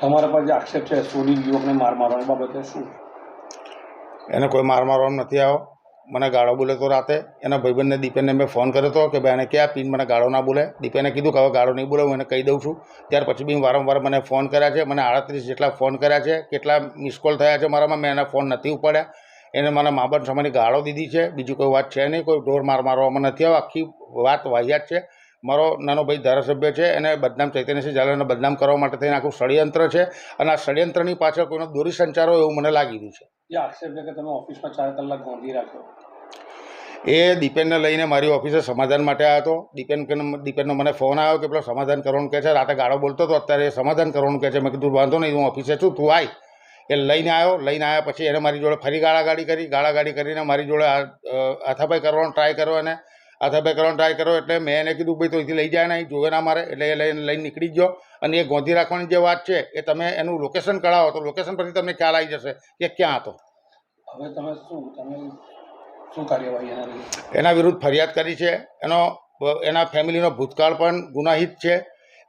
તમારા પર જે આક્ષેપ છે સોની યુવકને માર મારવાની બાબતે શું? એને કોઈ માર મારવાનો નથી આવ્યો મને ગાળો બોલે તો રાતે. એના ભાઈબંધને દીપેનને મેં ફોન કર્યો હતો કે ભાઈ એને ક્યાં પીન? મને ગાળો ના બોલે. દીપેને કીધું કે હવે ગાળો નહીં બોલે, હું એને કહી દઉં છું. ત્યાર પછી બી વારંવાર મને ફોન કર્યા છે. મને આડત્રીસ જેટલા ફોન કર્યા છે, કેટલા મિસ કોલ થયા છે મારામાં, મેં એના ફોન નથી ઉપાડ્યા. એને મને મા બાપ સામેની ગાળો દીધી છે. બીજી કોઈ વાત છે નહીં, કોઈ ઢોર માર મારવામાં નથી આવ્યો આખી વાત વાહિયાત છે. મારો નાનો ભાઈ ધારાસભ્ય છે એને બદનામ ચૈતન્યસિંહ ઝાલાને બદનામ કરવા માટે થઈને આખું ષડયંત્ર છે અને આ ષડયંત્રની પાછળ કોઈનો દોરી સંચારો એવું મને લાગી રહ્યું છે. જે આક્ષેપ છે કે તમે ઓફિસમાં ચાર કલાક ગોંધી રાખ્યો એ દીપેનને લઈને મારી ઓફિસે સમાધાન માટે આવ્યો હતો. દીપેન દીપેનનો મને ફોન આવ્યો કે પેલો સમાધાન કરવાનું કહે છે રાતે ગાળો બોલતો હતો અત્યારે સમાધાન કરવાનું કહે છે. મેં કીધું વાંધો નહીં હું ઓફિસે છું તું આય. એ લઈને આવ્યો લઈને આવ્યા પછી એને મારી જોડે ફરી ગાળાગાડી કરી. ગાળાગાડી કરીને મારી જોડે હાથાભાઈ કરવાનો ટ્રાય કર્યો અને હાથાપાઈ કરવાનો ટ્રાય કર્યો એટલે મેં એને કીધું ભાઈ તો અહીંથી લઈ જાય ને અહીં જોવે ના મારે. એટલે એ લઈને લઈને નીકળી ગયો. અને એ ગોંધી રાખવાની જે વાત છે એ તમે એનું લોકેશન કઢાવો તો લોકેશન પરથી તમને ખ્યાલ આવી જશે કે ક્યાં હતો. હવે તમે શું તમે શું કાર્યવાહી એના વિરુદ્ધ? ફરિયાદ કરી છે. એનો એના ફેમિલીનો ભૂતકાળ પણ ગુનાહિત છે.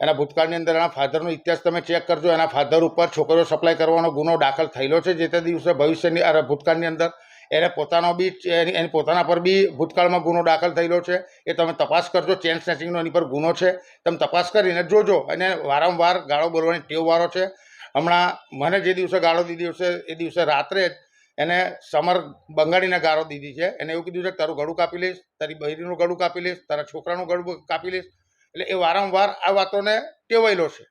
એના ભૂતકાળની અંદર એના ફાધરનો ઇતિહાસ તમે ચેક કરજો. એના ફાધર ઉપર છોકરીઓ સપ્લાય કરવાનો ગુનો દાખલ થયેલો છે જે તે દિવસે ભવિષ્યની ભૂતકાળની અંદર. એને પોતાનો બી, એની પોતાના પર બી ભૂતકાળમાં ગુનો દાખલ થયેલો છે. એ તમે તપાસ કરજો, ચેન સ્નેચિંગનો એની પર ગુનો છે. તમે તપાસ કરીને જોજો અને વારંવાર ગાળો બોલવાની ટેવવાળો છે. હમણાં મને જે દિવસે ગાળો દીધી હશે એ દિવસે રાત્રે જ એને સમર બંગાળીને ગાળો દીધી છે. એને એવું કીધું છે, તારું ગળું કાપી લઈશ, તારી બહેરીનું ગળું કાપી લઈશ, તારા છોકરાનું ગળું કાપી લઈશ. એટલે એ વારંવાર આ વાતોને ટેવાયેલો છે.